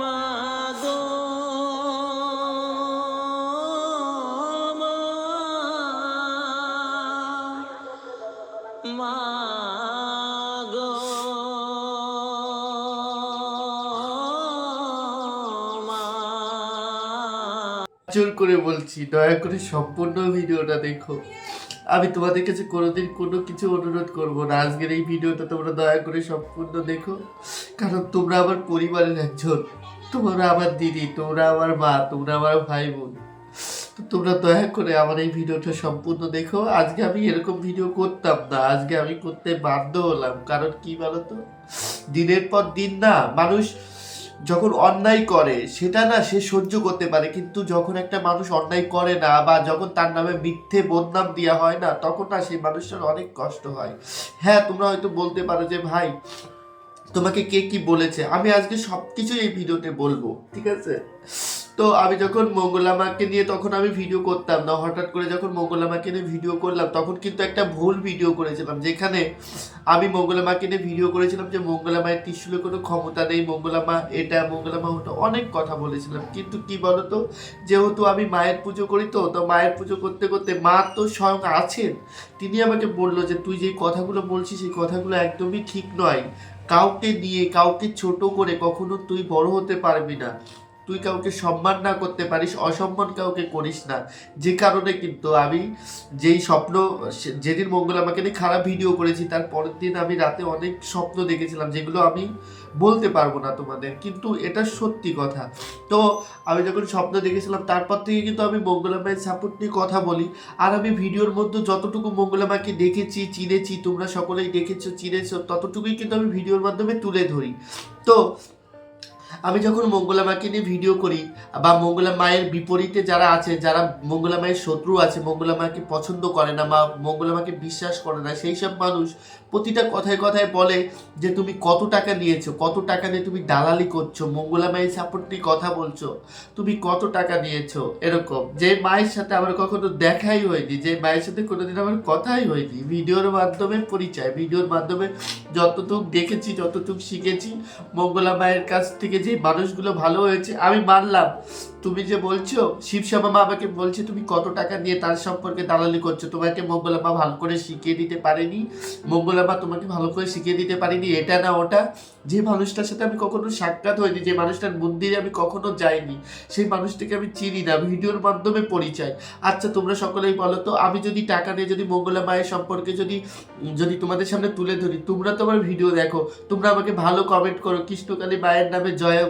মাগো মাগো জোর করে বলছি, দয়া করে সম্পূর্ণ ভিডিওটা দেখো। আমি তোমাদের কাছে কোনোদিন কোনো কিছু অনুরোধ করব না। আজকের এই ভিডিওটা তোমরা দয়া করে সম্পূর্ণ দেখো। কারণ তোমরা আমার পরিবারের একজন। তোমরা আমার দিদি, তোমরা আমার মা, তোমরা আমার ভাই বোন তো তোমরা দয়া করে আমার এই ভিডিওটা সম্পূর্ণ দেখো। আজকে আমি এরকম ভিডিও করতাম না। আজকে আমি করতে বাধ্য হলাম। কারণ কি বলতো? দিনের পর দিন না, মানুষ যখন অন্যায় করে, সেটা না সে সহ্য করতে পারে। কিন্তু যখন একটা মানুষ অন্যায় করে না বা যখন তার নামে মিথ্যে বদনাম দেওয়া হয় না, তখন না সেই মানুষটার অনেক কষ্ট হয়। হ্যাঁ তোমরা হয়তো বলতে পারো যে, ভাই তোমাকে কে কি বলেছে? আমি আজকে সব কিছু এই ভিডিওতে বলব, ঠিক আছে? তো আমি যখন মঙ্গলামাকে নিয়ে তখন আমি ভিডিও করতাম না, হঠাৎ করে যখন মঙ্গলামাকে নিয়ে ভিডিও করলাম, তখন কিন্তু একটা ভুল ভিডিও করেছিলাম, যেখানে আমি মঙ্গলামাকে নিয়ে ভিডিও করেছিলাম যে মঙ্গলামায়ের ত্রিশুলের কোনো ক্ষমতা নেই, মঙ্গলামা এটা, মঙ্গলামা ওটা অনেক কথা বলেছিলাম। কিন্তু কি বলতো? যেহেতু আমি মায়ের পুজো করি তো তো মায়ের পুজো করতে করতে মা তো স্বয়ং আছেন। তিনি আমাকে বলল যে, তুই যে কথাগুলো বলছিস, সেই কথাগুলো একদমই ঠিক নয়। কাউকে দিয়ে কাউকে ছোট করে কখনো তুই বড় হতে পারবি না। তুই কাউকে সম্মান না করতে পারিস, অসম্মান কাউকে করিস না। যে কারণে কিন্তু আমি যেই স্বপ্ন যেদিন মঙ্গল আমাকে নিয়ে খারাপ ভিডিও করেছি, তার পরের দিন আমি রাতে অনেক স্বপ্ন দেখেছিলাম, যেগুলো আমি বলতে পারব না তোমাদের। কিন্তু এটা সত্যি কথা। তো আমি যখন স্বপ্ন দেখেছিলাম, তারপর থেকে কিন্তু আমি মঙ্গলামায়ের সাপোর্ট নিয়ে কথা বলি। আর আমি ভিডিওর মধ্যে যতটুকু মঙ্গলামাকে দেখেছি, চিনেছি, তোমরা সকলেই দেখেছ, চিনেছো, ততটুকুই কিন্তু আমি ভিডিওর মাধ্যমে তুলে ধরি। তো আমি যখন মঙ্গলা মাকে নিয়ে ভিডিও করি, বা মঙ্গলা মায়ের বিপরীতে যারা আছে, যারা মঙ্গলা মায়ের শত্রু আছে, মঙ্গলা মাকে পছন্দ করে না, বা মঙ্গলা মাকে বিশ্বাস করে না, সেই সব মানুষ প্রতিটা কথায় কথায় বলে যে তুমি কত টাকা নিয়েছো, কত টাকা নিয়ে তুমি দালালি করছ, মঙ্গলা মায়ের সাপোর্ট নিয়ে কথা বলছো, তুমি কত টাকা নিয়েছো, এরকম। যে মায়ের সাথে আমার কখনো দেখাই হয়নি, যে মায়ের সাথে কোনোদিন আমার কথাই হয়নি। ভিডিওর মাধ্যমে পরিচয়, ভিডিওর মাধ্যমে যতটুক দেখেছি, যতটুক শিখেছি, মঙ্গলা মায়ের কাছ থেকে যে মানুষগুলো ভালো হয়েছে, আমি মানলাম। তুমি যে বলছো শিবশ্যামা আমাকে বলছে তুমি কত টাকা নিয়ে তার সম্পর্কে দালালি করছ, তোমাকে মঙ্গলা মা ভালো করে শিখিয়ে দিতে পারেনি, মঙ্গলা মা তোমাকে ভালো করে শিখিয়ে দিতে পারেনি, এটা না ওটা। যে মানুষটার সাথে আমি কখনো সাক্ষাৎ হয়নি যে মানুষটার মন্দিরে আমি কখনো যাইনি, সেই মানুষটাকে আমি চিনি না ভিডিওর মাধ্যমে পরিচয়। আচ্ছা তোমরা সকলেই বলো তো, আমি যদি টাকা নিয়ে যদি মঙ্গলা মায়ের সম্পর্কে যদি যদি তোমাদের সামনে তুলে ধরি, তোমরা তো আমার ভিডিও দেখো, তোমরা আমাকে ভালো কমেন্ট করো, কৃষ্ণকালী মায়ের নামে জয়,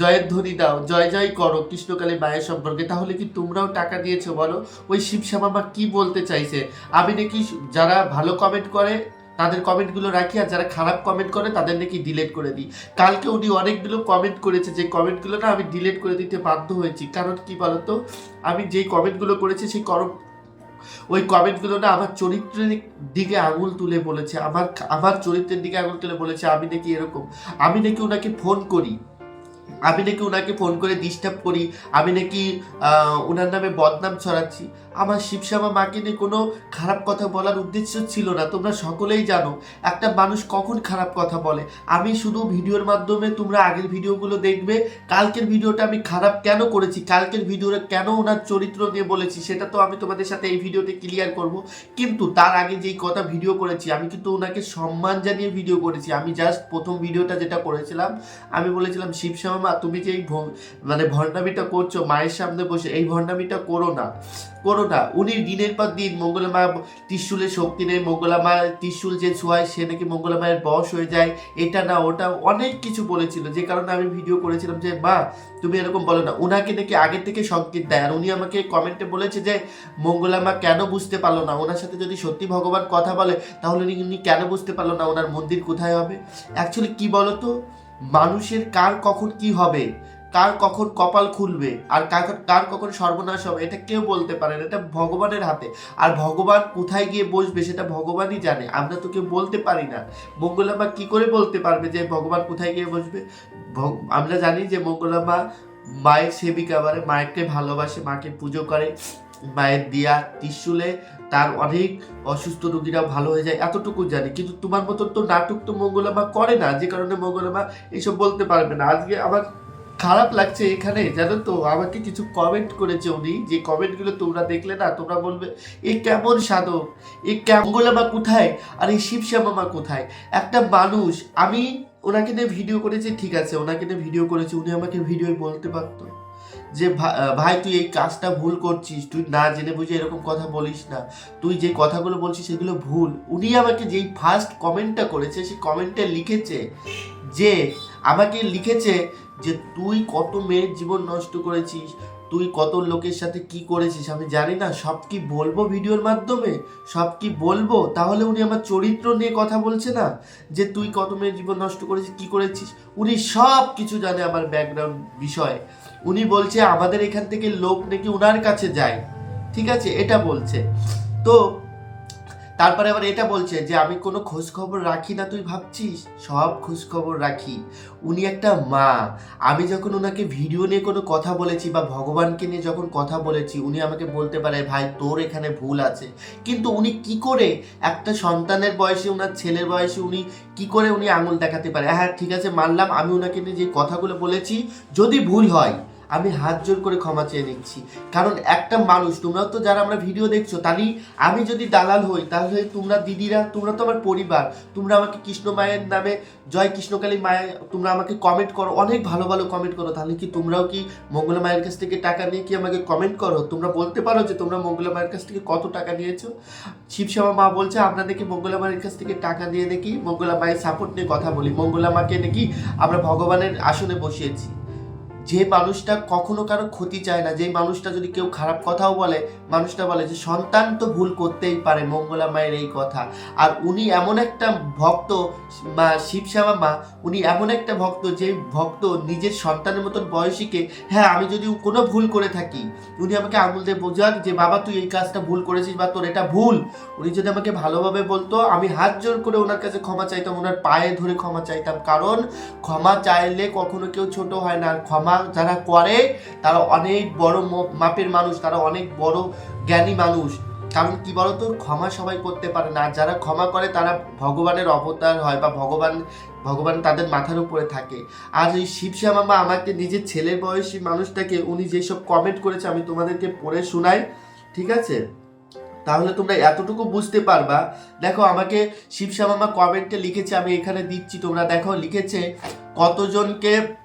জয়ের ধ্বনি দাও, জয় জয় করো কৃষ্ণকালী মায়ের সম্পর্কে, তাহলে কি তোমরাও টাকা দিয়েছ বলো? ওই শিবশ্যামা মা কি বলতে চাইছে? আমি নাকি যারা ভালো কমেন্ট করে, তাদের কমেন্টগুলো রাখি, আর যারা খারাপ কমেন্ট করে, তাদের নাকি ডিলেট করে দিই। কালকে উনি অনেকগুলো কমেন্ট করেছে, যে কমেন্টগুলো না আমি ডিলেট করে দিতে বাধ্য হয়েছি। কারণ কি বলতো? আমি যেই কমেন্টগুলো করেছি, সেই করম, ওই কমেন্টগুলো না আমার চরিত্রের দিকে আঙুল তুলে বলেছে। আমার আমার চরিত্রের দিকে আঙুল তুলে বলেছে, আমি নাকি এরকম। আমি নাকি ওনাকে ফোন করি। আমি নাকি ওনাকে ফোন করে ডিস্টার্ব করি আমি নাকি ওনার নামে বদনাম ছড়াচ্ছি। আমার শিবশ্যামা মাকে নিয়ে কোনো খারাপ কথা বলার উদ্দেশ্য ছিল না, তোমরা সকলেই জানো। একটা মানুষ কখন খারাপ কথা বলে? আমি শুধু ভিডিওর মাধ্যমে তোমরা আগের ভিডিওগুলো দেখবে, কালকের ভিডিওটা আমি খারাপ কেন করেছি, কালকের ভিডিওটা কেন ওনার চরিত্র নিয়ে বলেছি, সেটা তো আমি তোমাদের সাথে এই ভিডিওতে ক্লিয়ার করব। কিন্তু তার আগে যেই কথা ভিডিও করেছি, আমি কিন্তু ওনাকে সম্মান জানিয়ে ভিডিও করেছি। আমি জাস্ট প্রথম ভিডিওটা যেটা করেছিলাম, আমি বলেছিলাম শিবশ্যামা মা, তুমি যে এই মানে ভণ্ডামিটা করছ, মায়ের সামনে বসে, এই ভণ্ডামিটা করো না। করো না, উনি দিনের পর দিন মঙ্গলা মা ত্রিশুলের শক্তি নেই, মঙ্গলা মা ত্রিশুল যে ছোঁয়ায়, সে নাকি মঙ্গলা মায়ের বশ হয়ে যায়। এটা না, ওটা অনেক কিছু বলেছিল, যে কারণে আমি ভিডিও করেছিলাম যে, মা, তুমি এরকম বলো না। ওনাকে নাকি আগে থেকে সংকেত দেয়, আর উনি আমাকে কমেন্টে বলেছে যে, মঙ্গলা মা কেন বুঝতে পারল না? ওনার সাথে যদি সত্যি ভগবান কথা বলে, তাহলে উনি- কেন বুঝতে পারল না? ওনার মন্দির কোথায় হবে? অ্যাকচুয়ালি কি বলতো? মানুষের কার কখন কি হবে? কার কখন কপাল খুলবে আর কার কখন সর্বনাশ হবে, এটা কেউ বলতে পারে না, এটা ভগবানের হাতে। আর ভগবান কোথায় গিয়ে বসবে সেটা ভগবানই জানে, আমরা তো কেউ বলতে পারি না। মঙ্গলামা কি করে বলতে পারবে যে ভগবান কোথায় গিয়ে বসবে? আমরা জানি যে মঙ্গলামা মায়ের সেবিকা মানে মায়েরকে ভালোবাসে, মাকে পুজো করে, মায়ের দিয়া ত্রিশুলে তার অনেক অসুস্থ রোগীরা ভালো হয়ে যায়, এতটুকু জানি। কিন্তু তোমার মতো তো নাটক তো মঙ্গলামা করে না, যে কারণে মঙ্গলামা এইসব বলতে পারবে না। আজকে আমার খারাপ লাগছে এখানে, জানো তো? আমাকে কিছু কমেন্ট করেছে উনি, যে কমেন্টগুলো তোমরা দেখলে না, তোমরা বলবে, এ কেমন সাধক? এ ক্যামগুলামা কোথায়? আর এই শিবশ্যামামা কোথায়? একটা মানুষ, আমি ওনাকে নিয়ে ভিডিও করেছি, ঠিক আছে, ওনাকে নিয়ে ভিডিও করেছি, উনি আমাকে ভিডিও বলতে পারতো। যে ভাই, তুই এই কাজটা ভুল করছিস, তুই না জেনে বুঝে এরকম কথা বলিস না। তুই যে কথাগুলো বলছিস, সেগুলো ভুল। উনি আমাকে যেই ফার্স্ট কমেন্টটা করেছে, সেই কমেন্টে লিখেছে যে, আমাকে লিখেছে যে তুই কত মেয়ের জীবন নষ্ট করেছিস, তুই কত লোকের সাথে কি করেছিস, আমি জানি না, সব কি বলব ভিডিওর মাধ্যমে? সব কি বলব? তাহলে উনি আমার চরিত্র নিয়ে কথা বলছে না? যে তুই কত মেয়ের জীবন নষ্ট করেছিস, কি করেছিস? উনি সব কিছু জানে আমার ব্যাকগ্রাউন্ড বিষয়ে। উনি বলছে, আমাদের এখান থেকে লোক নাকি উনার কাছে যায়। ঠিক আছে, এটা বলছে। তো তারপরে আবার এটা বলছে যে, আমি কোনো খোঁজ খবর রাখি না, তুই ভাবছিস? সব খোঁজ খবর রাখি। উনি একটা মা। আমি যখন ওনাকে ভিডিও নিয়ে কোনো কথা বলেছি বা ভগবানকে নিয়ে যখন কথা বলেছি, উনি আমাকে বলতে পারে, ভাই, তোর এখানে ভুল আছে। কিন্তু উনি কি করে একটা সন্তানের বয়সে ওনার ছেলের বয়সে উনি কি করে উনি আঙুল দেখাতে পারে? হ্যাঁ ঠিক আছে, মানলাম। আমি ওনাকে নিয়ে যে কথাগুলো বলেছি, যদি ভুল হয় আমি হাত জোর করে ক্ষমা চেয়ে নিচ্ছি। কারণ একটা মানুষ, তোমরাও তো যারা আমরা ভিডিও দেখছ তাহলেই আমি যদি দালাল হই, তাহলে তোমরা দিদিরা, তোমরা তো আমার পরিবার, তোমরা আমাকে কৃষ্ণ মায়ের নামে জয় কৃষ্ণকালী মায়ের, তোমরা আমাকে কমেন্ট করো, অনেক ভালো ভালো কমেন্ট করো, তাহলে কি তোমরাও কি মঙ্গলা মায়ের কাছ থেকে টাকা নিয়ে কি আমাকে কমেন্ট করো? তোমরা বলতে পারো যে তোমরা মঙ্গলা মায়ের কাছ থেকে কত টাকা নিয়েছো? শিবশ্যামা মা বলছে নাকি মঙ্গলা মায়ের কাছ থেকে টাকা দিয়ে নাকি মঙ্গলা মায়ের সাপোর্ট নিয়ে কথা বলি। মঙ্গলা মাকে নাকি আমরা ভগবানের আসনে বসিয়েছি। যে মানুষটা কখনো কারও ক্ষতি চায় না যে মানুষটা যদি কেউ খারাপ কথাও বলে, মানুষটা বলে যে, সন্তান তো ভুল করতেই পারে, মঙ্গলা মায়ের এই কথা। আর উনি এমন একটা ভক্ত, মা, শিবশ্যামা মা, উনি এমন একটা ভক্ত, যে ভক্ত নিজের সন্তানের মতন বয়সীকে হ্যাঁ আমি যদি কোনো ভুল করে থাকি, উনি আমাকে আঙুল দিয়ে বোঝাক যে, বাবা, তুই এই কাজটা ভুল করেছিস বা তোর এটা ভুল। উনি যদি আমাকে ভালোভাবে বলতো, আমি হাত জোর করে ওনার কাছে ক্ষমা চাইতাম, ওনার পায়ে ধরে ক্ষমা চাইতাম। কারণ ক্ষমা চাইলে কখনো কেউ ছোট হয় না, আর ক্ষমা যারা করে, তারা অনেক বড় মাপের মানুষ, তারা অনেক বড় জ্ঞানী মানুষ। কারণ কি বলতো? ক্ষমা সবাই করতে পারে না। যারা ক্ষমা করে, তারা ভগবানের অবতার হয় বা ভগবান ভগবান তাদের মাথার উপরে থাকে। আর এই শিবশ্যামা মা আমাকে নিজের ছেলের বয়সী মানুষটাকে উনি যেসব কমেন্ট করেছে, আমি তোমাদেরকে পড়ে শোনাই, ঠিক আছে? তাহলে তোমরা এতটুকু বুঝতে পারবা। দেখো, আমাকে শিবশ্যামা মা কমেন্টে লিখেছে, আমি এখানে দিচ্ছি, তোমরা দেখো, লিখেছে, কতজনকে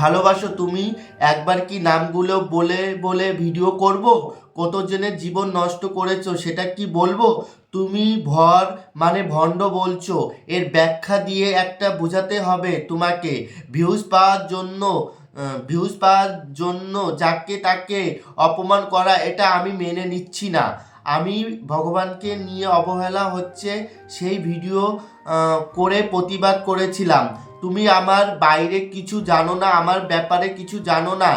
ভালোবাসো তুমি, একবার কি নামগুলো বলে বলে ভিডিও করব? কতজনের জীবন নষ্ট করেছ, সেটা কি বলব? তুমি ভর মানে ভণ্ড বলছো, এর ব্যাখ্যা দিয়ে একটা বোঝাতে হবে তোমাকে। ভিউজ পাওয়ার জন্য ভিউজ পাওয়ার জন্য যাকে তাকে অপমান করা, এটা আমি মেনে নিচ্ছি না। আমি ভগবানকে নিয়ে অবহেলা হচ্ছে, সেই ভিডিও করে প্রতিবাদ করেছিলাম। তুমি আমার বাইরে কিছু জানো না, আমার ব্যাপারে কিছু জানো না।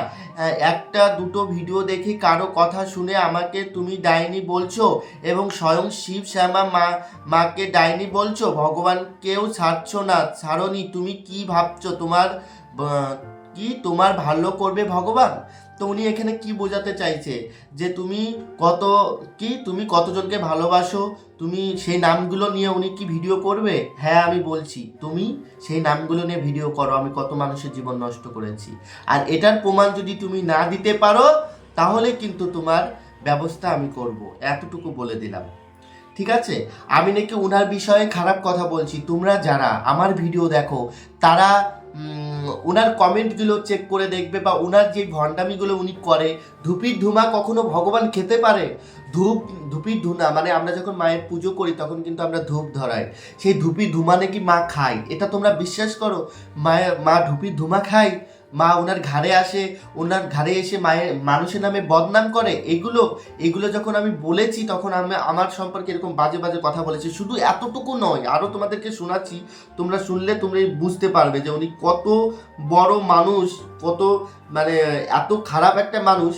একটা দুটো ভিডিও দেখে, কারও কথা শুনে আমাকে তুমি ডাইনি বলছো এবং স্বয়ং শিব শ্যামা মা, মাকে ডাইনি বলছো? ভগবানকেও ছাড়ছো না, ছাড়নি, তুমি কি ভাবছ? তোমার কি তোমার ভালো করবে ভগবান? তো উনি এখানে কি বোঝাতে চাইছে? যে তুমি কত, কি তুমি কতজনকে ভালোবাসো? তুমি সেই নামগুলো নিয়ে উনি কি ভিডিও করবে? হ্যাঁ আমি বলছি। তুমি সেই নামগুলো নিয়ে ভিডিও করো, আমি কত মানুষের জীবন নষ্ট করেছি। আর এটার প্রমাণ যদি তুমি না দিতে পারো, তাহলে কিন্তু তোমার ব্যবস্থা আমি করব। এতটুকু বলে দিলাম। ঠিক আছে? আমি নাকি ওনার বিষয়ে খারাপ কথা বলছি। তোমরা যারা আমার ভিডিও দেখো, তারা ওনার কমেন্টগুলো চেক করে দেখবে বা ওনার যে ভণ্ডামিগুলো উনি করে, ধূপির ধুমা কখনো ভগবান খেতে পারে? ধূপ ধূপির ধুনা মানে আমরা যখন মায়ের পুজো করি তখন কিন্তু আমরা ধূপ ধরাই। সেই ধূপির ধুমা নাকি মা খায়? এটা তোমরা বিশ্বাস করো? মায়ের মা ধূপির ধুমা খায়, মা ওনার ঘাড়ে আসে, ওনার ঘাড়ে এসে মায়ের, মানুষের নামে বদনাম করে, এগুলো এগুলো যখন আমি বলেছি তখন আমি, আমার সম্পর্কে এরকম বাজে বাজে কথা বলেছি। শুধু এতটুকু নয় আরও তোমাদেরকে শোনাচ্ছি, তোমরা শুনলে তোমরা বুঝতে পারবে যে উনি কত বড় মানুষ, কত মানে এত খারাপ একটা মানুষ,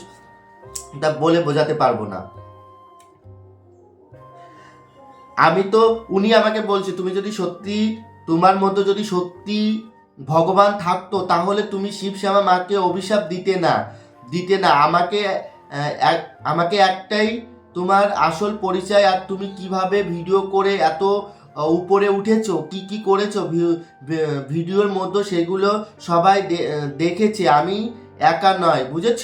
তা বলে বোঝাতে পারব না। আমি তো, উনি আমাকে বলছে, তুমি যদি সত্যি, তোমার মধ্যে যদি সত্যি ভগবান থাকতো, তাহলে তুমি শিব শ্যামা মাকে অভিশাপ দিতে না দিতে না। আমাকে এক, আমাকে একটাই তোমার আসল পরিচয়, আর তুমি কীভাবে ভিডিও করে এত উপরে উঠেছো, কি কি করেছ ভিডিওর মধ্যে সেগুলো সবাই দেখেছে। আমি একা নয়, বুঝেছ?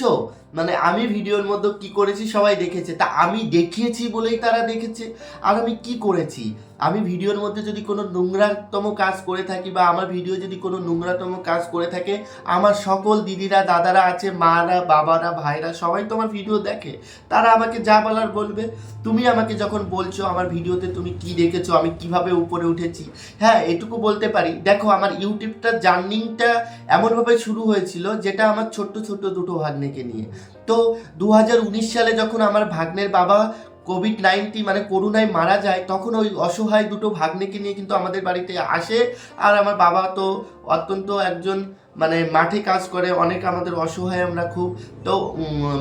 মানে আমি ভিডিওর মধ্যে কি করেছি সবাই দেখেছে। তা আমি দেখিয়েছি বলেই তারা দেখেছে। আর আমি কি করেছি? আমি ভিডিওর মধ্যে যদি কোনো নোংরাতম কাজ করে থাকি বা আমার ভিডিও যদি কোনো নোংরাতম কাজ করে থাকে, আমার সকল দিদিরা, দাদারা আছে, মারা, বাবারা, ভাইরা সবাই তো আমার ভিডিও দেখে। তারা আমাকে যা বলার বলবে। তুমি আমাকে যখন বলছো আমার ভিডিওতে তুমি কি দেখেছ, আমি কীভাবে উপরে উঠেছি হ্যাঁ এটুকু বলতে পারি। দেখো, আমার ইউটিউবটা জার্নিংটা এমনভাবে শুরু হয়েছিল যেটা আমার ছোট্ট ছোট্ট দুটো ভাগ্নেকে নিয়ে। তো দু হাজার উনিশ সালে যখন আমার ভাগ্নের বাবা কোভিড নাইন্টিন মানে করোনায় মারা যায়, তখন ওই অসহায় দুটো ভাগ্নেকে নিয়ে কিন্তু আমাদের বাড়িতে আসে। আর আমার বাবা তো অত্যন্ত একজন মানে মাঠে কাজ করে, অনেক আমাদের অসহায় আমরা খুব। তো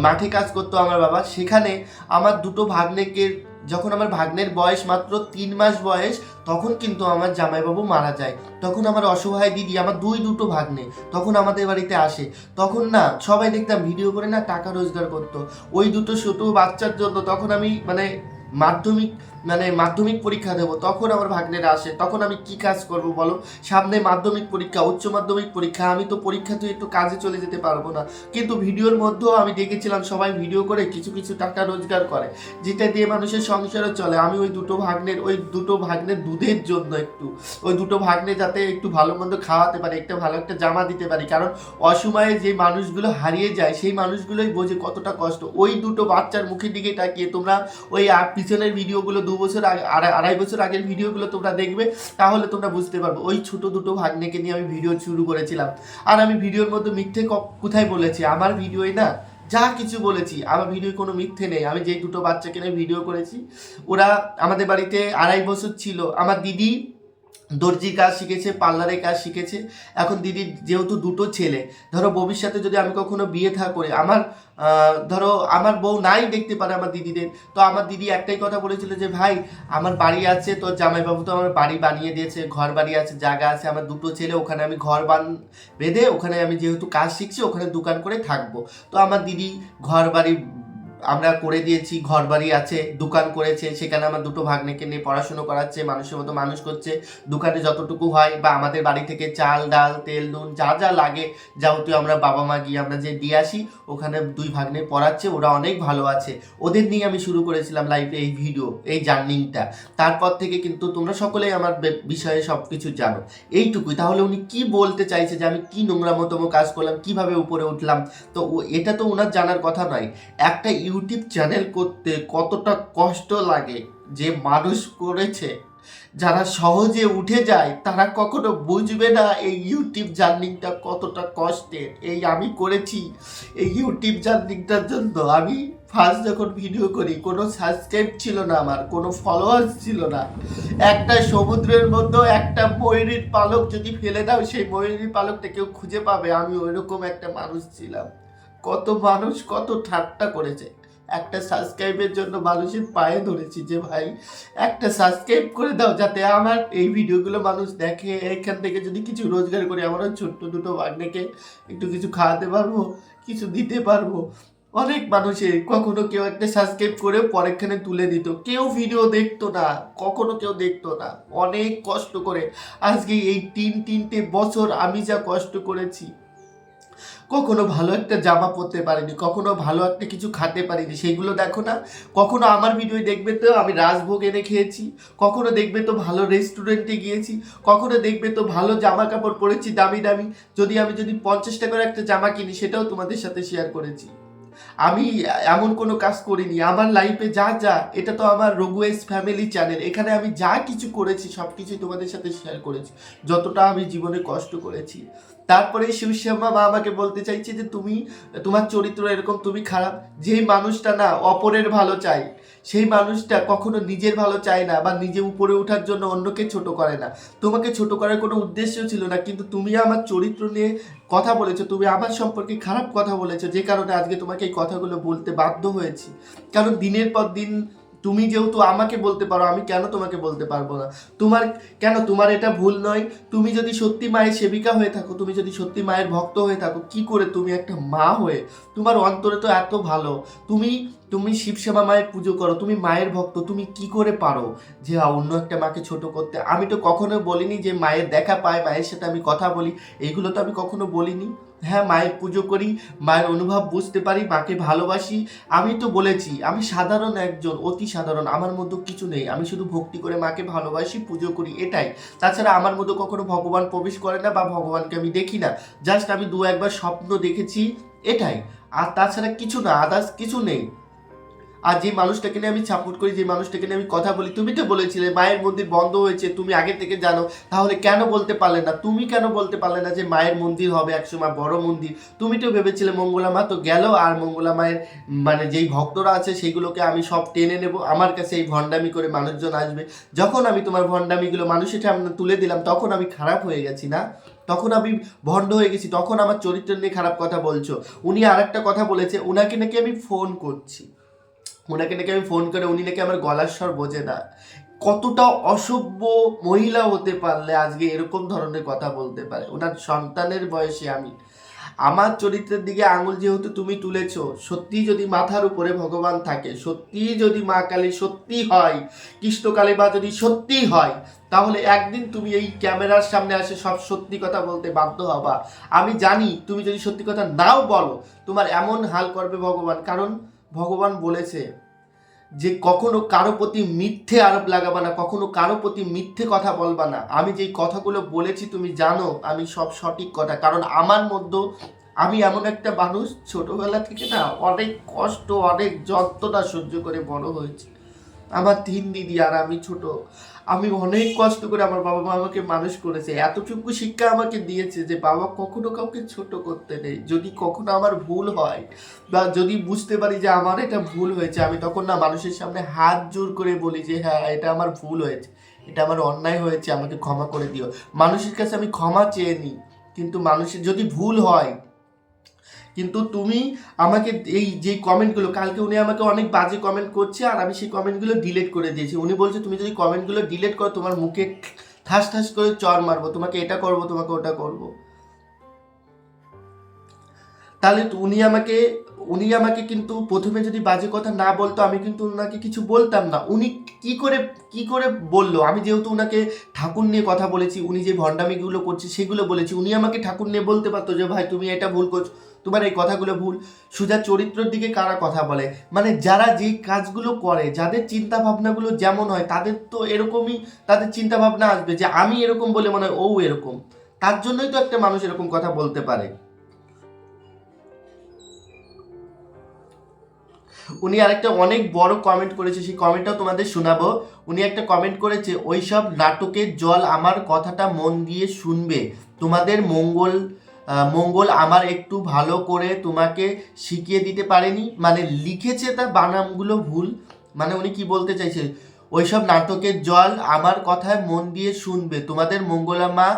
মাঠে কাজ করতো আমার বাবা। সেখানে আমার দুটো ভাগ্নেকে যখন আমার ভাগ্নের বয়স মাত্র তিন মাস বয়স, তখন কিন্তু আমার জামাইবাবু মারা যায়। তখন আমার অসহায় দিদি, আমার দুই দুটো ভাগ্নে, তখন আমাদের বাড়িতে আসে। তখন না, সবাই দেখতাম ভিডিও করে না টাকা রোজগার করতো। ওই দুটো ছোটো বাচ্চার জন্য তখন আমি মানে মাধ্যমিক মানে মাধ্যমিক পরীক্ষা দেবো, তখন আমার ভাগ্নেরা আসে, তখন আমি কি কাজ করব বলো? সামনে মাধ্যমিক পরীক্ষা, উচ্চ মাধ্যমিক পরীক্ষা, আমি তো পরীক্ষাতে একটু কাজে চলে যেতে পারব না। কিন্তু ভিডিওর মধ্যেও আমি দেখেছিলাম সবাই ভিডিও করে কিছু কিছু টাকা রোজগার করে, যেটা দিয়ে মানুষের সংসারও চলে। আমি ওই দুটো ভাগ্নের, ওই দুটো ভাগ্নের দুধের জন্য একটু, ওই দুটো ভাগ্নে যাতে একটু ভালো মন্দ খাওয়াতে পারি, একটা ভালো একটা জামা দিতে পারি। কারণ অসময়ে যে মানুষগুলো হারিয়ে যায়, সেই মানুষগুলোই বোঝে কতটা কষ্ট। ওই দুটো বাচ্চার মুখের দিকে তাকিয়ে তোমরা ওই পিছনের ভিডিওগুলো দু বছর আগে, আড়াই বছর আগের ভিডিওগুলো তোমরা দেখবে, তাহলে তোমরা বুঝতে পারবে। ওই ছোট দুটো ভাগ্নেকে নিয়ে আমি ভিডিও শুরু করেছিলাম। আর আমি ভিডিওর মধ্যে মিথ্যে কোথায় বলেছি? আমার ভিডিওই না, যা কিছু বলেছি, আমার ভিডিও কোনো মিথ্যে নেই। আমি যে দুটো বাচ্চাকে নিয়ে ভিডিও করেছি, ওরা আমাদের বাড়িতে আড়াই বছর ছিল। আমার দিদি দর্জির কাজ শিখেছে, পার্লারের কাজ শিখেছে। এখন দিদির যেহেতু দুটো ছেলে, ধরো ভবিষ্যতে যদি আমি কখনো বিয়ে থা, করে আমার ধরো আমার বউ নাই দেখতে পারে আমার দিদিদের, তো আমার দিদি একটাই কথা বলেছিল যে, ভাই, আমার বাড়ি আছে তো জামাইবাবু তো আমার বাড়ি বানিয়ে দিয়েছে, ঘর বাড়ি আছে, জায়গা আছে, আমার দুটো ছেলে, ওখানে আমি ঘর বান, বেঁধে, ওখানে আমি যেহেতু কাজ শিখছি, ওখানে দোকান করে থাকব। তো আমার দিদি ঘর বাড়ি আমরা করে দিয়েছি ঘর বাড়ি আছে, দোকান করেছে, সেখানে আমার দুটো ভাগ্নেকে নিয়ে পড়াশুনো করাচ্ছে, মানুষের মতো মানুষ করছে। দোকানে যতটুকু হয় বা আমাদের বাড়ি থেকে চাল, ডাল, তেল, নুন, যা যা লাগে যাবতীয় আমরা বাবা মা গিয়ে আমরা যে দিয়ে আসি, ওখানে দুই ভাগ্নে পড়াচ্ছে, ওরা অনেক ভালো আছে। ওদের নিয়ে আমি শুরু করেছিলাম লাইফে এই ভিডিও এই জার্নিংটা তারপর থেকে কিন্তু তোমরা সকলেই আমার বিষয়ে সব কিছু জানো। এইটুকুই। তাহলে উনি কি বলতে চাইছে যে আমি কি নোংরামতম কাজ করলাম, কীভাবে উপরে উঠলাম? তো এটা তো ওনার জানার কথা নয়। একটা ইউটিউব চ্যানেল করতে কতটা কষ্ট লাগে যে মানুষ করেছে। যারা সহজে উঠে যায়, তারা কখনো বুঝবে না এই ইউটিউব জার্নিংটা কতটা কষ্টের। এই আমি করেছি, এই ইউটিউব জার্নিংটার জন্য আমি ফার্স্ট যখন ভিডিও করি, কোনো সাবস্ক্রাইব ছিল না আমার, কোনো ফলোয়ার্স ছিল না। একটা সমুদ্রের মধ্যে একটা ময়ূরীর পালক যদি ফেলে দাও, সেই ময়ূরীর পালকটা কেউ খুঁজে পাবে, আমি ওইরকম একটা মানুষ ছিলাম। কত মানুষ কত ঠাট্টা করেছে। একটা সাবস্ক্রাইবের জন্য মানুষের পায়ে ধরেছি যে ভাই, একটা সাবস্ক্রাইব করে দাও যাতে আমার এই ভিডিওগুলো মানুষ দেখে। এখান থেকে যদি কিছু রোজগার করি আমরা ছোট্ট দুটো বাগনেকে একটু কিছু খাওয়াতে পারব, কিছু দিতে পারব। অনেক মানুষের কখনো কেউ একটা সাবস্ক্রাইব করে পরেরখানে তুলে দিত। কেউ ভিডিও দেখতো না, কখনো কেউ দেখতো না। অনেক কষ্ট করে। আজকে এই তিন, তিনটে বছর আমি যা কষ্ট করেছি কখনো ভালো একটা জামা পরতে পারিনি, কখনো ভালো একটা কিছু খাতে পারিনি, সেগুলো দেখো না। কখনো আমার ভিডিও দেখবে তো আমি রাজভোগ এনে খেয়েছি, কখনো দেখবে তো ভালো রেস্টুরেন্টে গিয়েছি, কখনো দেখবে তো ভালো জামা কাপড় পরেছি, দামি দামি। যদি আমি যদি পঞ্চাশ টাকার একটা জামা কিনি, সেটাও তোমাদের সাথে শেয়ার করেছি। আমি এমন কোনো কাজ করিনি, আমার লাইফে যা যা, এটা তো আমার রঘুয়েস ফ্যামিলি চ্যানেল এখানে আমি যা কিছু করেছি সব কিছুই তোমাদের সাথে শেয়ার করেছি, যতটা আমি জীবনে কষ্ট করেছি। তারপরে শিবশ্যামা মা আমাকে বলতে চাইছে যে, তুমি, তোমার চরিত্র এরকম, তুমি খারাপ, যেই মানুষটা না, অপরের ভালো চায়। সেই মানুষটা কখনো নিজের ভালো চায় না বা নিজে উপরে ওঠার জন্য অন্যকে ছোট করে না। তোমাকে ছোট করার কোনো উদ্দেশ্য ছিল না, কিন্তু তুমি আমার চরিত্র নিয়ে কথা বলেছ, তুমি আমার সম্পর্কে খারাপ কথা বলেছ, যে কারণে আজকে তোমাকে এই কথাগুলো বলতে বাধ্য হয়েছি। কারণ দিনের পর দিন তুমি যেহেতু আমাকে বলতে পারো, আমি কেন তোমাকে বলতে পারব না? তোমার, কেন তোমার এটা ভুল নয়? তুমি যদি সত্যি মায়ের সেবিকা হয়ে থাকো, তুমি যদি সত্যি মায়ের ভক্ত হয়ে থাকো, কি করে তুমি একটা মা হয়ে, তোমার অন্তরে তো এত ভালো। তুমি তুমি শিবসেবা মায়ের পুজো করো, তুমি মায়ের ভক্ত, তুমি কি করে পারো যে অন্য একটা মাকে ছোট করতে? আমি তো কখনো বলিনি যে, মায়ের দেখা পায়, মায়ের সাথে আমি কথা বলি এইগুলো তো আমি কখনো বলিনি। হ্যাঁ মায়ের পুজো করি, মায়ের অনুভব বুঝতে পারি, মাকে ভালোবাসি। আমি তো বলেছি, আমি সাধারণ একজন, অতি সাধারণ, আমার মধ্যে কিছু নেই। আমি শুধু ভক্তি করে মাকে ভালোবাসি, পুজো করি, এটাই। তাছাড়া আমার মধ্যে কখনো ভগবান প্রবেশ করে না বা ভগবানকে আমি দেখি না। জাস্ট আমি দু একবার স্বপ্ন দেখেছি, এটাই। আর তাছাড়া কিছু না আদার্স কিছু নেই। আর যে মানুষটাকে নিয়ে আমি সাপোর্ট করি, যে মানুষটাকে নিয়ে আমি কথা বলি, তুমি তো বলেছিলে মায়ের মন্দির বন্ধ হয়েছে, তুমি আগে থেকে জানো, তাহলে কেন বলতে পারলে না? তুমি কেন বলতে পারলে না যে মায়ের মন্দির হবে একসময় বড় মন্দির? তুমি তো ভেবেছিলে মঙ্গলা মা তো গেল, আর মঙ্গলা মায়ের মানে যেই ভক্তরা আছে সেইগুলোকে আমি সব টেনে নেব, আমার কাছে এই ভণ্ডামি করে মানুষজন আসবে। যখন আমি তোমার ভণ্ডামিগুলো মানুষের সামনে তুলে দিলাম, তখন আমি খারাপ হয়ে গেছি না? তখন আমি ভণ্ড হয়ে গেছি, তখন আমার চরিত্র নিয়ে খারাপ কথা বলছো। উনি আর একটা কথা বলেছে, উনাকে নাকি আমি ফোন করছি। ওনাকে নাকি আমি ফোন করে উনি নাকি আমার গলার স্বর বোঝে না। কতটা অসভ্য মহিলা হতে পারলে আজকে এরকম ধরনের কথা বলতে পারে? ওনার সন্তানের বয়সে আমি। আমার চরিত্রের দিকে আঙুল যেহেতু তুমি তুলেছো সত্যি যদি মাথার উপরে ভগবান থাকে সত্যি যদি মা কালী সত্যি হয় কৃষ্ণকালী বা যদি সত্যি হয়, তাহলে একদিন তুমি এই ক্যামেরার সামনে আসে সব সত্যি কথা বলতে বাধ্য হবা। আমি জানি তুমি যদি সত্যি কথা নাও বলো, তোমার এমন হাল করবে ভগবান। কারণ ভগবান বলেছে যে কখনো কারও প্রতি মিথ্যে আরোপ লাগাবা না, কখনো কারও প্রতি মিথ্যে কথা বলবা না। আমি যেই কথাগুলো বলেছি তুমি জানো, আমি সব সঠিক কথা। কারণ আমার মধ্যে আমি এমন একটা মানুষ ছোটবেলা থেকে না অনেক কষ্ট, অনেক যন্ত্রণা সহ্য করে বড় হয়েছে। আমার তিন দিদি আর আমি ছোট। আমি অনেক কষ্ট করে আমার বাবা মা আমাকে মানুষ করেছে। এতটুকু শিক্ষা আমাকে দিয়েছে যে বাবা কখনো কাউকে ছোট করতে নেই। যদি কখনো আমার ভুল হয় বা যদি বুঝতে পারি যে আমার এটা ভুল হয়েছে, আমি তখন না মানুষের সামনে হাত জোর করে বলি যে হ্যাঁ এটা আমার ভুল হয়েছে। এটা আমার অন্যায় হয়েছে, আমাকে ক্ষমা করে দিও। মানুষের কাছে আমি ক্ষমা চেয়ে নিই। কিন্তু মানুষের যদি ভুল হয় কিন্তু তুমি আমাকে এই যে কমেন্টগুলো কালকে উনি আমাকে অনেক বাজে কমেন্ট করছে আর আমি সেই কমেন্টগুলো ডিলিট করে দিয়েছি। উনি বলছে, তুমি যদি কমেন্টগুলো ডিলিট করো, তোমার মুখে ঠাস ঠাস করে চর মারবো। তোমাকে এটা করব, তোমাকে ওটা করব। তাহলে উনি আমাকে উনি আমাকে কিন্তু প্রথমে যদি বাজে কথা না বলতো, আমি কিন্তু ওনাকে কিছু বলতাম না। উনি কি করে কি করে বলল? আমি যেহেতু ওনাকে ঠাকুর নিয়ে কথা বলেছি, উনি যে ভণ্ডামিগুলো করছে, সেগুলো বলেছি। উনি আমাকে ঠাকুর নিয়ে বলতে পারতো যে, ভাই, তুমি এটা ভুল করছ। তোমার এই কথাগুলো ভুল। সুজা চরিত্রের দিকে কারা কথা বলে? মানে যারা যেই কাজগুলো করে, যাদের চিন্তা ভাবনাগুলো যেমন হয়, তাদের তো এরকমই, তাদের চিন্তা ভাবনা আসবে যে আমি এরকম বলে মনে হয় ও এরকম। তার জন্যই তো একটা মানুষ এরকম কথা বলতে পারে। উনি আরেকটা অনেক বড় কমেন্ট করেছে, সেই কমেন্টটাও তোমাদের শোনাবো। উনি একটা কমেন্ট করেছে, ওইসব নাটকের জল আমার কথাটা মন দিয়ে শুনবে। তোমাদের মঙ্গল মঙ্গল আমার একটু ভালো করে তোমাকে শিখিয়ে দিতে পারেনি। মানে লিখেছে তার বানামগুলো ভুল। মানে উনি কি বলতে চাইছে? ওইসব নাটকের জল আমার কথায় মন দিয়ে শুনবে। তোমাদের মঙ্গলা মা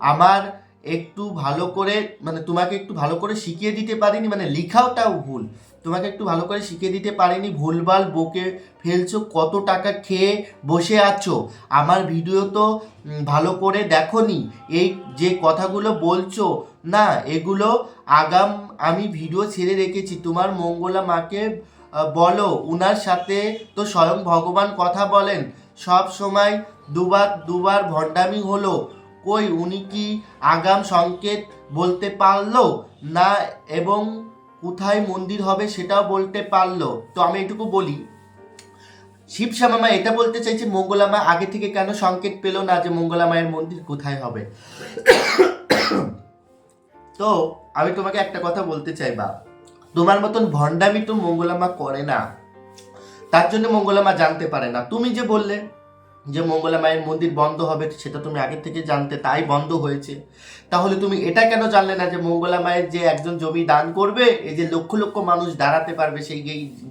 আমার একটু ভালো করে মানে তোমাকে একটু ভালো করে শিখিয়ে দিতে পারিনি। মানে লিখাওটাও ভুল। তোমাকে একটু ভালো করে শিখিয়ে দিতে পারিনি। ভুলভাল বকে ফেলছো, কত টাকা খেয়ে বসে আছো। আমার ভিডিও তো ভালো করে দেখোনি। এই যে কথাগুলো বলছো, না, এগুলো আগাম, আমি ভিডিও ছেড়ে রেখেছি। তোমার মঙ্গলা মাকে বলো, উনার সাথে তো স্বয়ং ভগবান কথা বলেন। সব সময় দুবার দুবার ভণ্ডামি হলো। কই, উনি কি আগাম সংকেত বলতে পারল? না, এবং কোথায় মন্দির হবে সেটাও বলতে পারল। তো আমি এটুকু বলি, শিব শ্যামামা এটা বলতে চাইছে মঙ্গলামা আগে থেকে কেন সংকেত পেল না যে মঙ্গলামায়ের মন্দির কোথায় হবে? তো আমি তোমাকে একটা কথা বলতে চাই বা তোমার মতন ভণ্ডামি তো মঙ্গলামা করে না। তার জন্য মঙ্গলামা জানতে পারে না। তুমি যে বললে যে মঙ্গলা মায়ের মন্দির বন্ধ হবে, সেটা তুমি আগে থেকে জানতে তাই বন্ধ হয়েছে। তাহলে তুমি এটা কেন জানলে না যে মঙ্গলা মায়ের যে একজন জমি দান করবে, এই যে লক্ষ লক্ষ মানুষ দাঁড়াতে পারবে, সেই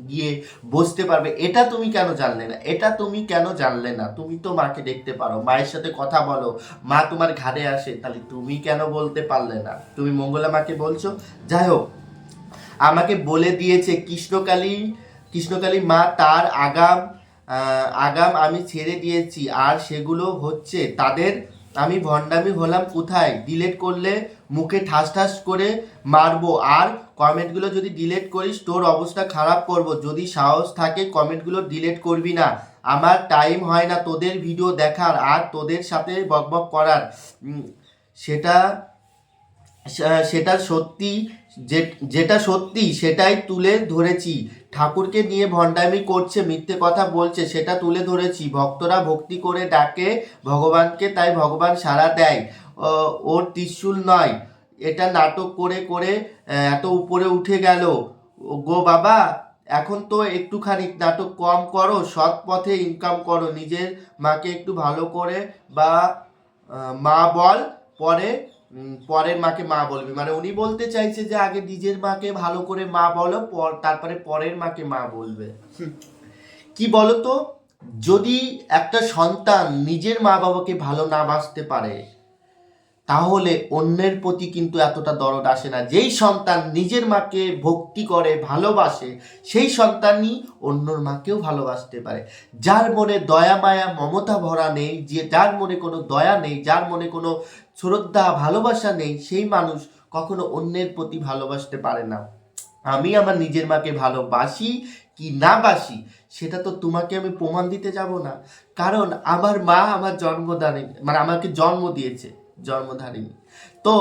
গিয়ে বসতে পারবে, এটা তুমি কেন জানলে না? এটা তুমি কেন জানলে না? তুমি তো মাকে দেখতে পারো, মায়ের সাথে কথা বলো, মা তোমার ঘাড়ে আসে, তাহলে তুমি কেন বলতে পারলে না? তুমি মঙ্গলা মাকে বলছো, যাই হোক, আমাকে বলে দিয়েছে কৃষ্ণকালী কৃষ্ণকালী মা তার আগাম আগাম আমি ছেড়ে দিয়েছি, আর সেগুলো হচ্ছে তাদের। আমি ভণ্ডামি হলাম কোথায়? ডিলেট করলে মুখে ঠাস ঠাস করে মারবো। আর কমেন্টগুলো যদি ডিলেট করিস, তোর অবস্থা খারাপ করব। যদি সাহস থাকে কমেন্টগুলো ডিলেট করবি না। আমার টাইম হয় না তোদের ভিডিও দেখার আর তোদের সাথে বকবক করার। সেটা সেটা সত্যি যেটা সত্যি সেটাই তুলে ধরেছি। ঠাকুরকে নিয়ে ভণ্ডামি করছে, মিথ্যে কথা বলছে, সেটা তুলে ধরেছি। ভক্তরা ভক্তি করে ডাকে, ভগবানকে তাই ভগবান সাড়া দেয়। ওর ত্রিশূল নয়। এটা নাটক করে করে এত উপরে উঠে গেল। গো বাবা, এখন তো একটুখানি নাটক কম করো, সৎ পথে ইনকাম করো। নিজের মাকে একটু ভালো করে বা মা বল, পরে পরের মাকে মা বলবি। মানে উনি বলতে চাইছে যে আগে নিজের মাকে ভালো করে মা বলো পর তারপরে পরের মাকে মা বলবে। কি বলতো? যদি একটা সন্তান নিজের মা বাবাকে ভালো না বাসতে পারে তাহলে অন্যের প্রতি কিন্তু এতটা দরদ আসে না। যেই সন্তান নিজের মাকে ভক্তি করে ভালোবাসে সেই সন্তানই অন্যর মাকেও ভালোবাসতে পারে। যার মনে দয়া মায়া মমতা ভরা নেই যে যার মনে কোনো দয়া নেই যার মনে কোনো শ্রদ্ধা, ভালোবাসা নেই, সেই মানুষ কখনো অন্যের প্রতি ভালোবাসতে পারে না। আমি আমার নিজের মাকে ভালোবাসি কি না বাসি, সেটা তো তোমাকে আমি প্রমাণ দিতে যাব না। কারণ আমার মা আমার জন্মদারিণী মানে আমাকে জন্ম দিয়েছে, জন্মধারিণী। তো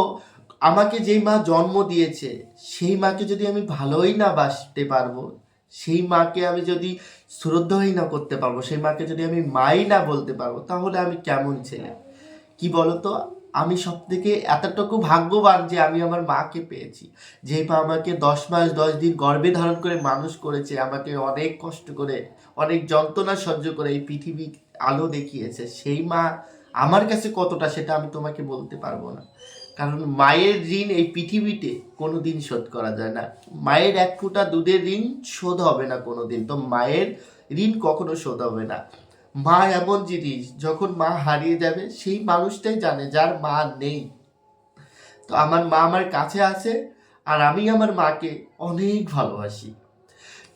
আমাকে যেই মা জন্ম দিয়েছে, সেই মাকে যদি আমি ভালোই না বাসতে পারব, সেই মাকে আমি যদি শ্রদ্ধাই না করতে পারব, সেই মাকে যদি আমি মাই না বলতে পারব, তাহলে আমি কেমন ছেলে? কি বলতো? আমি সব থেকে এতটুকু ভাগ্যবান যে আমি আমার মাকে পেয়েছি। যে মা আমাকে দশ মাস, দশ দিন গর্ভে ধারণ করে মানুষ করেছে, আমাকে অনেক কষ্ট করে, অনেক যন্ত্রণা সহ্য করে এই পৃথিবী আলো দেখিয়েছে, সেই মা আমার কাছে কতটা সেটা আমি তোমাকে বলতে পারব না। কারণ মায়ের ঋণ এই পৃথিবীতে কোনো দিন শোধ করা যায় না। মায়ের এক ফোঁটা দুধের ঋণ শোধ হবে না কোনো দিন তো মায়ের ঋণ কখনো শোধ হবে না। মা এমন জিনিস, যখন মা হারিয়ে যাবে, সেই মানুষটাই জানে যার মা নেই। তো আমার মা আমার কাছে আছে, আর আমি আমার মাকে অনেক ভালোবাসি।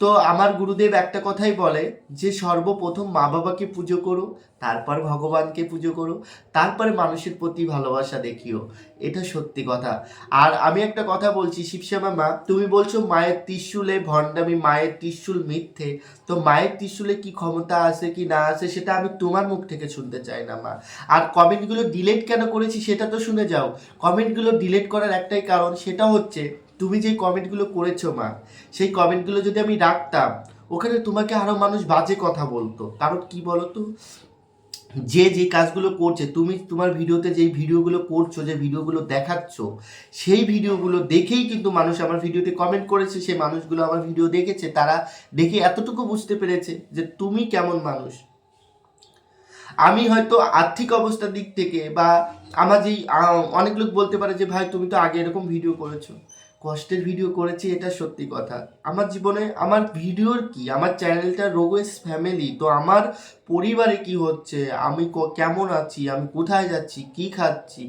তো আমার গুরুদেব একটা কথাই বলে যে, সর্বপ্রথম মা বাবাকে পুজো করো, তারপর ভগবানকে পুজো করো, তারপরে মানুষের প্রতি ভালোবাসা দেখিও। এটা সত্যি কথা। আর আমি একটা কথা বলছি, শিবশ্যামা মা, তুমি বলছো মায়ের ত্রিশূলে ভণ্ডামি, মায়ের ত্রিশূল মিথ্যে। তো মায়ের ত্রিশূলে কি ক্ষমতা আছে কি না আছে, সেটা আমি তোমার মুখ থেকে শুনতে চাই না, মা। আর কমেন্টগুলো ডিলেট কেন করেছি, সেটা তো শুনে যাও। কমেন্টগুলো ডিলেট করার একটাই কারণ, সেটা হচ্ছে তুমি যে কমেন্টগুলো করেছ মা, সেই কমেন্টগুলো যদি আমি রাখতাম, ওখানে তোমাকে আরও মানুষ বাজে কথা বলতো। কারণ কি বলতো? যে যে কাজগুলো করছে, তুমি তোমার ভিডিওতে যেই ভিডিওগুলো করছ, যে ভিডিওগুলো দেখাচ্ছ, সেই ভিডিওগুলো দেখেই কিন্তু মানুষ আমার ভিডিওতে কমেন্ট করেছে, সেই মানুষগুলো আমার ভিডিও দেখেছে, তারা দেখে এতটুকু বুঝতে পেরেছে যে তুমি কেমন মানুষ। আমি হয়তো আর্থিক অবস্থার দিক থেকে বা আমার যেই অনেক লোক বলতে পারে যে, ভাই, তুমি তো আগে এরকম ভিডিও করেছ। কষ্টের ভিডিও করেছি, এটা সত্যি কথা। আমার জীবনে, আমার ভিডিওর কি? আমার চ্যানেলটা রোগেস ফ্যামিলি তো আমার পরিবারে কি হচ্ছে? আমি কেমন আছি? আমি কোথায় যাচ্ছি? কি খাচ্ছি?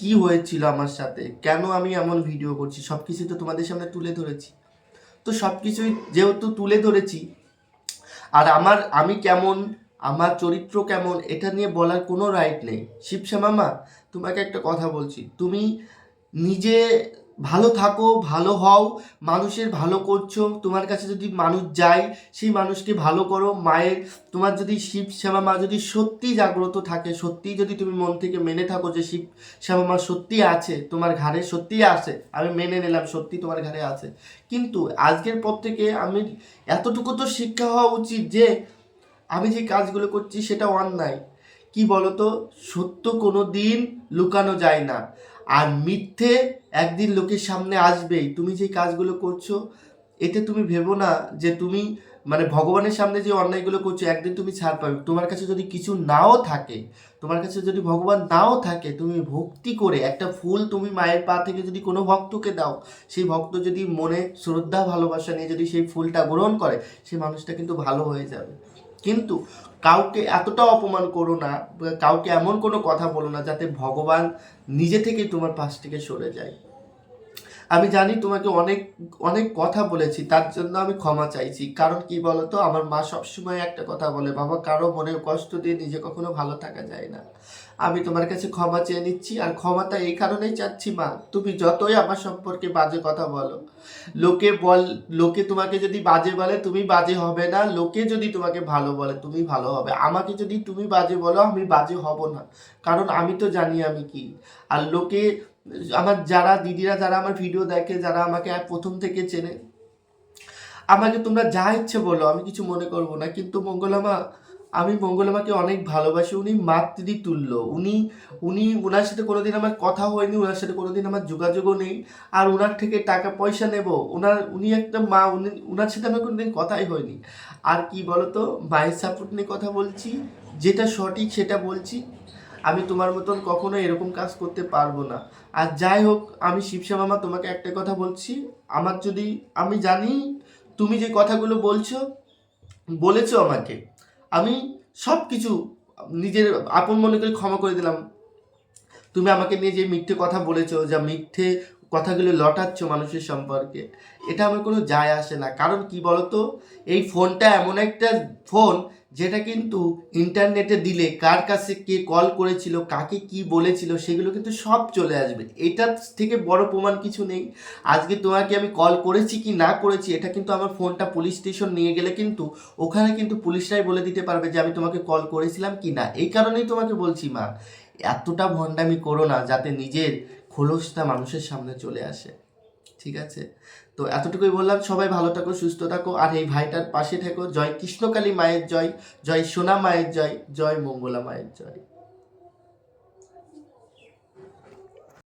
কি হয়েছিল আমার সাথে? কেন আমি এমন ভিডিও করছি? সব কিছুই তো তোমাদের সামনে তুলে ধরেছি। তো সব কিছুই যেহেতু তুলে ধরেছি, আর আমার, আমি কেমন, আমার চরিত্র কেমন, এটা নিয়ে বলার কোনো রাইট নেই। শিবশ্যামা মা, তোমাকে একটা কথা বলছি। তুমি নিজে ভালো থাকো, ভালো হও, মানুষের ভালো করছ, তোমার কাছে যদি মানুষ যায়, সেই মানুষকে ভালো করো, মায়ের, তোমার যদি শিব শ্যামা মা যদি সত্যি জাগ্রত থাকে সত্যি যদি তুমি মন থেকে মেনে থাকো যে শিব শ্যামা মা সত্যি আছে, তোমার ঘাড়ে সত্যি আছে আমি মেনে নিলাম সত্যি তোমার ঘাড়ে আছে। কিন্তু আজকের পর থেকে আমি, এতটুকু তো শিক্ষা হওয়া উচিত যে, আমি যে কাজগুলো করছি সেটা অন্যায়। কি বলতো? সত্য কোনো দিন লুকানো যায় না। আর মিথ্যে একদিন লোকের সামনে আসবেই। তুমি যে কাজগুলো করছ, এতে তুমি ভেবো না যে তুমি মানে ভগবানের সামনে যে অন্যায়গুলো করছ, একদিন তুমি ছাড় পাবে। তোমার কাছে যদি কিছু নাও থাকে, তোমার কাছে যদি ভগবান নাও থাকে, তুমি ভক্তি করে একটা ফুল তুমি মায়ের পা থেকে যদি কোনো ভক্তকে দাও, সেই ভক্ত যদি মনে শ্রদ্ধা, ভালোবাসা নিয়ে যদি সেই ফুলটা গ্রহণ করে সেই মানুষটা কিন্তু ভালো হয়ে যাবে। কিন্তু কাউকে এতটা অপমান করো না কাউকে এমন কোনো কথা বলো না যাতে ভগবান নিজে থেকে তোমার পাশ থেকে সরে যায়। আমি জানি তোমাকে অনেক অনেক কথা বলেছি, তার জন্য আমি ক্ষমা চাইছি। কারণ কি বলতো, আমার মা সবসময় একটা কথা বলে, বাবা, কারও মনে কষ্ট দিয়ে নিজে কখনো ভালো থাকা যায় না। আমি তোমার কাছে ক্ষমা চেয়ে নিচ্ছি, আর ক্ষমাটা এই কারণেই চাচ্ছি মা, তুমি যতই আমার সম্পর্কে বাজে কথা বলো। লোকে বল, লোকে তোমাকে যদি বাজে বলে, তুমি বাজে হবে না। লোকে যদি তোমাকে ভালো বলে, তুমি ভালো হবে। আমাকে যদি তুমি বাজে বলো, আমি বাজে হব না। কারণ আমি তো জানি আমি কি। আর লোকে, আমার যারা দিদিরা, যারা আমার ভিডিও দেখে, যারা আমাকে প্রথম থেকে চেনে, আমাকে তোমরা যা ইচ্ছে বলো, আমি কিছু মনে করব না। কিন্তু মঙ্গলামা আমি মঙ্গলামাকে অনেক ভালোবাসি, উনি মাতৃ তুল্য উনি উনি ওনার সাথে কোনোদিন আমার কথা হয়নি ওনার সাথে কোনোদিন আমার যোগাযোগও নেই। আর ওনার থেকে টাকা পয়সা নেব ওনার উনি একটা মা, উনি ওনার সাথে আমার কোনোদিন কথাই হয়নি। আর কি বলতো, মায়ের সাপোর্ট নিয়ে কথা বলছি, যেটা সঠিক সেটা বলছি। আমি তোমার মতন কখনো এরকম কাজ করতে পারব না। আর যাই হোক, আমি শিবসা মামা তোমাকে একটা কথা বলছি, আমার যদি, আমি জানি তুমি যে কথাগুলো বলছো, বলেছ আমাকে। আমি সব কিছু নিজের আপন মনে করে ক্ষমা করে দিলাম। তুমি আমাকে নিয়ে যে মিথ্যে কথা বলেছ, যা মিথ্যে কথাগুলো লটাচ্ছ মানুষের সম্পর্কে, এটা আমার কোনো যায় আসে না। কারণ কি বলতো? এই ফোনটা এমন একটা ফোন যেটা কিন্তু ইন্টারনেটে দিলে কার কাছে কে কল করেছিল, কাকে কি বলেছিল, সেগুলো কিন্তু সব চলে আসবে। এটার থেকে বড় প্রমাণ কিছু নেই। আজকে তোমাকে আমি কল করেছি কি না করেছি, এটা কিন্তু আমার ফোনটা পুলিশ স্টেশন নিয়ে গেলে কিন্তু ওখানে কিন্তু পুলিশরাই বলে দিতে পারবে যে আমি তোমাকে কল করেছিলাম কি না। এই কারণেই তোমাকে বলছি, মা, এতটা ভণ্ডামি করো না যাতে নিজের খোলসটা মানুষের সামনে চলে আসে। ঠিক আছে? তো এতটুকুই বললাম। সবাই ভালো থাকো, সুস্থ থাকো। আর এই ভাইটার পাশে থেকো। জয় কৃষ্ণকালী মায়ের জয় জয় সোনা মায়ের জয় জয় মঙ্গলা মায়ের জয়।